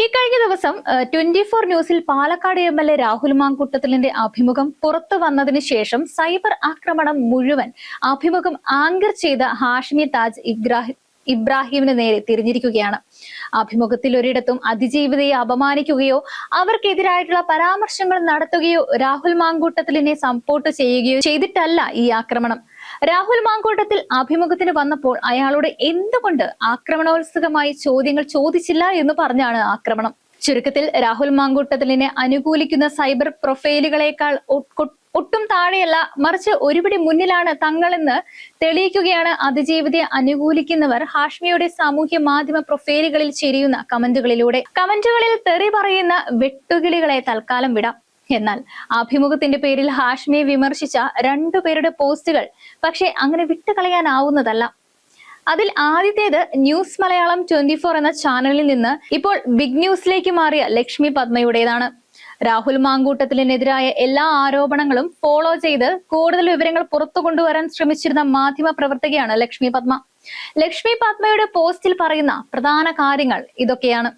ഇക്കഴിഞ്ഞ ദിവസം twenty four ന്യൂസിൽ Palakkad M L A Rahul മാങ്കൂട്ടത്തിലിന്റെ അഭിമുഖം പുറത്തു വന്നതിന് ശേഷം സൈബർ ആക്രമണം മുഴുവൻ അഭിമുഖം ആങ്കർ ചെയ്ത ഹാഷ്മി താജ് ഇബ്രാഹിം ഇബ്രാഹിമിന് നേരെ തിരിഞ്ഞിരിക്കുകയാണ്. അഭിമുഖത്തിൽ ഒരിടത്തും അതിജീവിതയെ അപമാനിക്കുകയോ അവർക്കെതിരായിട്ടുള്ള പരാമർശങ്ങൾ നടത്തുകയോ രാഹുൽ മാങ്കൂട്ടത്തിലിനെ സപ്പോർട്ട് ചെയ്യുകയോ ചെയ്തിട്ടല്ല ഈ ആക്രമണം. രാഹുൽ മാങ്കൂട്ടത്തിൽ അഭിമുഖത്തിന് വന്നപ്പോൾ അയാളോട് എന്തുകൊണ്ട് ആക്രമണോത്സുകമായി ചോദ്യങ്ങൾ ചോദിച്ചില്ല എന്ന് പറഞ്ഞാണ് ആക്രമണം. ചുരുക്കത്തിൽ രാഹുൽ മാങ്കൂട്ടത്തിലിനെ അനുകൂലിക്കുന്ന സൈബർ പ്രൊഫൈലുകളെക്കാൾ ഒട്ടും താഴെയല്ല മറിച്ച് ഒരുപിടി മുന്നിലാണ് തങ്ങളെന്ന് തെളിയിക്കുകയാണ് അതിജീവിതയെ അനുകൂലിക്കുന്നവർ. ഹാഷ്മിയുടെ സാമൂഹ്യ മാധ്യമ പ്രൊഫൈലുകളിൽ ചെരിയുന്ന കമന്റുകളിലൂടെ. കമന്റുകളിൽ തെറി പറയുന്ന വെട്ടുകിളികളെ തൽക്കാലം വിടാം. എന്നാൽ അഭിമുഖത്തിന്റെ പേരിൽ ഹാഷ്മിയെ വിമർശിച്ച രണ്ടുപേരുടെ പോസ്റ്റുകൾ പക്ഷേ അങ്ങനെ വിട്ടുകളയാനാവുന്നതല്ല. അതിൽ ആദ്യത്തേത് ന്യൂസ് മലയാളം ട്വന്റി ഫോർ എന്ന ചാനലിൽ നിന്ന് ഇപ്പോൾ ബിഗ് ന്യൂസിലേക്ക് മാറിയ ലക്ഷ്മി പത്മയുടേതാണ്. രാഹുൽ മാങ്കൂട്ടത്തിനെതിരായ എല്ലാ ആരോപണങ്ങളും ഫോളോ ചെയ്ത് കൂടുതൽ വിവരങ്ങൾ പുറത്തു കൊണ്ടുവരാൻ ശ്രമിച്ചിരുന്ന മാധ്യമ പ്രവർത്തകയാണ് ലക്ഷ്മി പത്മ. ലക്ഷ്മി പത്മയുടെ പോസ്റ്റിൽ പറയുന്ന പ്രധാന കാര്യങ്ങൾ ഇതൊക്കെയാണ്.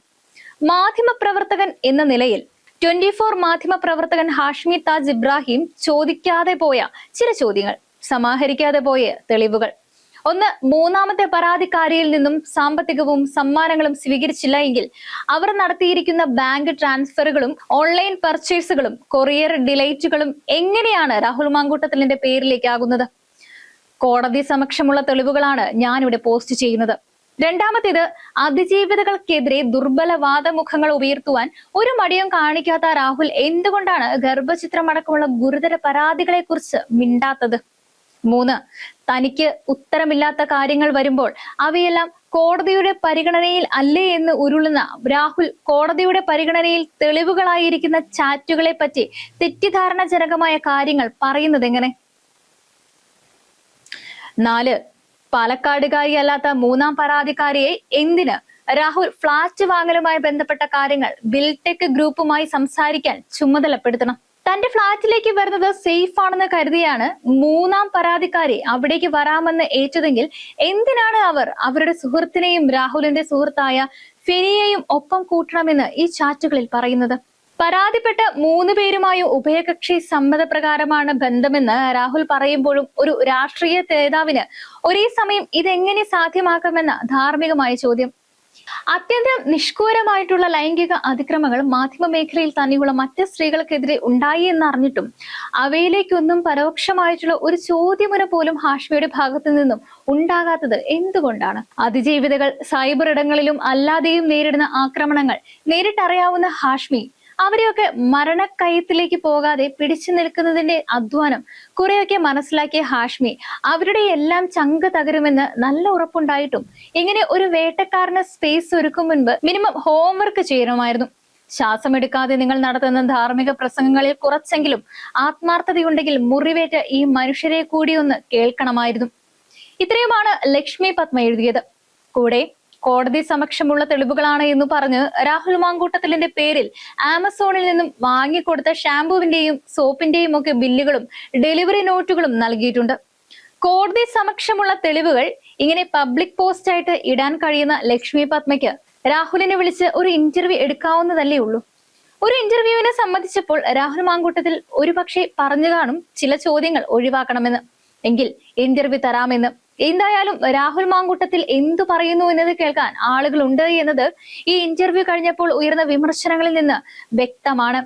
മാധ്യമ പ്രവർത്തകൻ എന്ന നിലയിൽ ട്വന്റി ഫോർ മാധ്യമ പ്രവർത്തകൻ ഹാഷ്മി താജ് ഇബ്രാഹിം ചോദിക്കാതെ പോയ ചില ചോദ്യങ്ങൾ സമാഹരിക്കാതെ പോയ തെളിവുകൾ. ഒന്ന് മൂന്നാമത്തെ പരാതിക്കാരിയിൽ നിന്നും സാമ്പത്തികവും സമ്മാനങ്ങളും സ്വീകരിച്ചില്ല എങ്കിൽ അവർ നടത്തിയിരിക്കുന്ന ബാങ്ക് ട്രാൻസ്ഫറുകളും ഓൺലൈൻ പർച്ചേസുകളും കൊറിയർ ഡിലൈറ്റുകളും എങ്ങനെയാണ് രാഹുൽ മാങ്കൂട്ടത്തിലിന്റെ പേരിലേക്കാകുന്നത്? കോടതി സമക്ഷമുള്ള തെളിവുകളാണ് ഞാനിവിടെ പോസ്റ്റ് ചെയ്യുന്നത്. രണ്ടാമത്തേത് അതിജീവിതകൾക്കെതിരെ ദുർബല വാദമുഖങ്ങൾ ഉയർത്തുവാൻ ഒരു മടിയും കാണിക്കാത്ത രാഹുൽ എന്തുകൊണ്ടാണ് ഗർഭചിത്രമടക്കമുള്ള ഗുരുതര പരാതികളെ കുറിച്ച് മിണ്ടാത്തത്? മൂന്ന്. തനിക്ക് ഉത്തരമില്ലാത്ത കാര്യങ്ങൾ വരുമ്പോൾ അവയെല്ലാം കോടതിയുടെ പരിഗണനയിൽ അല്ലേ എന്ന് ഉരുളുന്ന രാഹുൽ കോടതിയുടെ പരിഗണനയിൽ തെളിവുകളായിരിക്കുന്ന ചാറ്റുകളെ പറ്റി തെറ്റിദ്ധാരണജനകമായ കാര്യങ്ങൾ പറയുന്നത് എങ്ങനെ? നാല്. പാലക്കാടുകാരിയല്ലാത്ത മൂന്നാം പരാതിക്കാരിയെ എന്തിന്? രാഹുൽ ഫ്ളാറ്റ് വാങ്ങലുമായി ബന്ധപ്പെട്ട കാര്യങ്ങൾ ബിൽടെക് ഗ്രൂപ്പുമായി സംസാരിക്കാൻ ചുമതലപ്പെടുത്തണം. തന്റെ ഫ്ളാറ്റിലേക്ക് വരുന്നത് സേഫ് ആണെന്ന് കരുതിയാണ് മൂന്നാം പരാതിക്കാരി അവിടേക്ക് വരാമെന്ന് ഏറ്റതെങ്കിൽ എന്തിനാണ് അവർ അവരുടെ സുഹൃത്തിനെയും രാഹുലിന്റെ സുഹൃത്തായ ഫിനിയെയും ഒപ്പം കൂട്ടണമെന്ന് ഈ ചാറ്റുകളിൽ പറയുന്നത്? പരാതിപ്പെട്ട മൂന്ന് പേരുമായും ഉഭയകക്ഷി സമ്മതപ്രകാരമാണ് ബന്ധമെന്ന് രാഹുൽ പറയുമ്പോഴും ഒരു രാഷ്ട്രീയ നേതാവിന് ഒരേ സമയം ഇതെങ്ങനെ സാധ്യമാക്കാമെന്ന ധാർമ്മികമായ ചോദ്യം. അത്യന്തം നിഷ്കൂരമായിട്ടുള്ള ലൈംഗിക അതിക്രമങ്ങൾ മാധ്യമ മേഖലയിൽ തന്നെയുള്ള മറ്റ് സ്ത്രീകൾക്കെതിരെ ഉണ്ടായി എന്നറിഞ്ഞിട്ടും അവയിലേക്കൊന്നും പരോക്ഷമായിട്ടുള്ള ഒരു ചോദ്യമുന പോലും ഹാഷ്മിയുടെ ഭാഗത്തു നിന്നും ഉണ്ടാകാത്തത് എന്തുകൊണ്ടാണ്? അതിജീവിതകൾ സൈബർ ഇടങ്ങളിലും അല്ലാതെയും നേരിടുന്ന ആക്രമണങ്ങൾ നേരിട്ടറിയാവുന്ന ഹാഷ്മി അവരെയൊക്കെ മരണക്കയത്തിലേക്ക് പോകാതെ പിടിച്ചു നിൽക്കുന്നതിന്റെ അധ്വാനം കുറെയൊക്കെ മനസ്സിലാക്കിയ ഹാഷ്മി അവരുടെ എല്ലാം ചങ്ക് തകരുമെന്ന് നല്ല ഉറപ്പുണ്ടായിട്ടും. ഇങ്ങനെ ഒരു വേട്ടക്കാരന് സ്പേസ് ഒരുക്കും മുൻപ് മിനിമം ഹോംവർക്ക് ചെയ്യണമായിരുന്നു. ശ്വാസമെടുക്കാതെ നിങ്ങൾ നടത്തുന്ന ധാർമ്മിക പ്രസംഗങ്ങളിൽ കുറച്ചെങ്കിലും ആത്മാർത്ഥതയുണ്ടെങ്കിൽ മുറിവേറ്റ ഈ മനുഷ്യരെ കൂടി ഒന്ന് കേൾക്കണമായിരുന്നു. ഇത്രയുമാണ് ലക്ഷ്മി പത്മ എഴുതിയത്. കൂടെ കോടതി സമക്ഷമുള്ള തെളിവുകളാണ് എന്ന് പറഞ്ഞ് രാഹുൽ മാങ്കൂട്ടത്തിലിന്റെ പേരിൽ ആമസോണിൽ നിന്നും വാങ്ങിക്കൊടുത്ത ഷാംപൂവിന്റെയും സോപ്പിന്റെയും ഒക്കെ ബില്ലുകളും ഡെലിവറി നോട്ടുകളും നൽകിയിട്ടുണ്ട്. കോടതി സമക്ഷമുള്ള തെളിവുകൾ ഇങ്ങനെ പബ്ലിക് പോസ്റ്റ് ആയിട്ട് ഇടാൻ കഴിയുന്ന ലക്ഷ്മി പത്മയ്ക്ക് രാഹുലിനെ വിളിച്ച് ഒരു ഇന്റർവ്യൂ എടുക്കാവുന്നതല്ലേ ഉള്ളൂ. ഒരു ഇന്റർവ്യൂവിനെ സംബന്ധിച്ചപ്പോൾ രാഹുൽ മാങ്കൂട്ടത്തിൽ ഒരുപക്ഷെ പറഞ്ഞു കാണും ചില ചോദ്യങ്ങൾ ഒഴിവാക്കണമെന്ന്. എങ്കിൽ ഇന്റർവ്യൂ തരാമെന്ന്. എന്തായാലും രാഹുൽ മാങ്കൂട്ടത്തിൽ എന്തു പറയുന്നു എന്നത് കേൾക്കാൻ ആളുകളുണ്ട് എന്നത് ഈ ഇന്റർവ്യൂ കഴിഞ്ഞപ്പോൾ ഉയർന്ന വിമർശനങ്ങളിൽ നിന്ന് വ്യക്തമാണ്.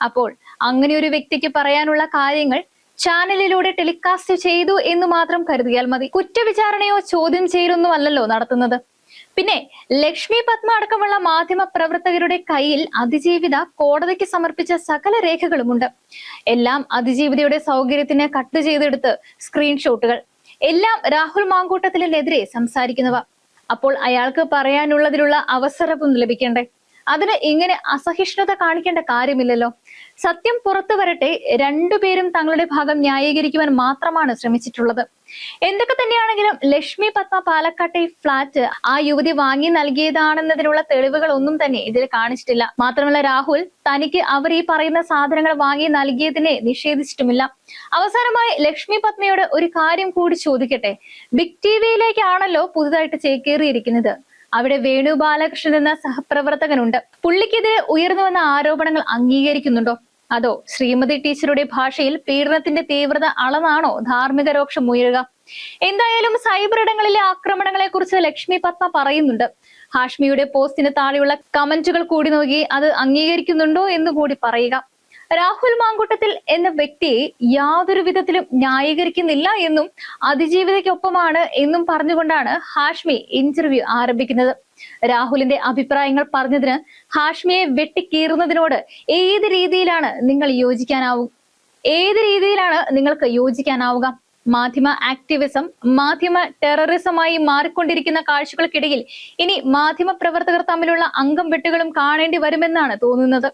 അപ്പോൾ അങ്ങനെ ഒരു വ്യക്തിക്ക് പറയാനുള്ള കാര്യങ്ങൾ ചാനലിലൂടെ ടെലികാസ്റ്റ് ചെയ്തു എന്ന് മാത്രം കരുതിയാൽ മതി. കുറ്റവിചാരണയോ ചോദ്യം ചെയ്യലൊന്നും അല്ലല്ലോ നടത്തുന്നത്. പിന്നെ ലക്ഷ്മി പത്മ അടക്കമുള്ള മാധ്യമ പ്രവർത്തകരുടെ കയ്യിൽ അതിജീവിത കോടതിക്ക് സമർപ്പിച്ച സകല രേഖകളുമുണ്ട്. എല്ലാം അതിജീവിതയുടെ സൗകര്യത്തിന് കട്ട് ചെയ്തെടുത്ത് സ്ക്രീൻഷോട്ടുകൾ എല്ലാം രാഹുൽ മാങ്കൂട്ടത്തിലെതിരെ സംസാരിക്കുന്നവ. അപ്പോൾ അയാൾക്ക് പറയാനുള്ളതിലുള്ള അവസരവും ലഭിക്കണ്ടേ? അതിന് ഇങ്ങനെ അസഹിഷ്ണുത കാണിക്കേണ്ട കാര്യമില്ലല്ലോ. സത്യം പുറത്തു വരട്ടെ രണ്ടുപേരും തങ്ങളുടെ ഭാഗം ന്യായീകരിക്കുവാൻ മാത്രമാണ് ശ്രമിച്ചിട്ടുള്ളത്. എന്തൊക്കെ തന്നെയാണെങ്കിലും ലക്ഷ്മി പത്മ പാലക്കാട്ടെ ഫ്ളാറ്റ് ആ യുവതി വാങ്ങി നൽകിയതാണെന്നതിനുള്ള തെളിവുകൾ ഒന്നും തന്നെ ഇതിൽ കാണിച്ചിട്ടില്ല. മാത്രമല്ല രാഹുൽ തനിക്ക് അവർ ഈ പറയുന്ന സാധനങ്ങൾ വാങ്ങി നൽകിയതിനെ നിഷേധിച്ചിട്ടുമില്ല. അവസാനമായി ലക്ഷ്മി പത്മയോട് ഒരു കാര്യം കൂടി ചോദിക്കട്ടെ. ബിഗ് ടി വിയിലേക്കാണല്ലോ പുതുതായിട്ട് ചേക്കേറിയിരിക്കുന്നത്. അവിടെ വേണു ബാലകൃഷ്ണൻ എന്ന സഹപ്രവർത്തകനുണ്ട്. പുള്ളിക്കെതിരെ ഉയർന്നു വന്ന ആരോപണങ്ങൾ അംഗീകരിക്കുന്നുണ്ടോ? അതോ ശ്രീമതി ടീച്ചറുടെ ഭാഷയിൽ പീഡനത്തിന്റെ തീവ്രത അളന്നാണോ ധാർമ്മിക രോക്ഷം ഉയരുക? എന്തായാലും സൈബർ ഇടങ്ങളിലെ ആക്രമണങ്ങളെ കുറിച്ച് ലക്ഷ്മി പത്മ പറയുന്നുണ്ട്. ഹാഷ്മിയുടെ പോസ്റ്റിന് താഴെയുള്ള കമന്റുകൾ കൂടി നോക്കി അത് അംഗീകരിക്കുന്നുണ്ടോ എന്ന് കൂടി പറയുക. രാഹുൽ മാങ്കൂട്ടത്തിൽ എന്ന വ്യക്തിയെ യാതൊരു വിധത്തിലും ന്യായീകരിക്കുന്നില്ല എന്നും അതിജീവിതയ്ക്കൊപ്പമാണ് എന്നും പറഞ്ഞുകൊണ്ടാണ് ഹാഷ്മി ഇന്റർവ്യൂ ആരംഭിക്കുന്നത്. രാഹുലിന്റെ അഭിപ്രായങ്ങൾ പറഞ്ഞതിന് ഹാഷ്മിയെ വെട്ടിക്കീറുന്നതിനോട് ഏത് രീതിയിലാണ് നിങ്ങൾ യോജിക്കാനാവും? ഏത് രീതിയിലാണ് നിങ്ങൾക്ക് യോജിക്കാനാവുക? മാധ്യമ ആക്ടിവിസം മാധ്യമ ടെററിസമായി മാറിക്കൊണ്ടിരിക്കുന്ന കാഴ്ചകൾക്കിടയിൽ ഇനി മാധ്യമ പ്രവർത്തകർ തമ്മിലുള്ള അംഗം വെട്ടുകളും കാണേണ്ടി വരുമെന്നാണ് തോന്നുന്നത്.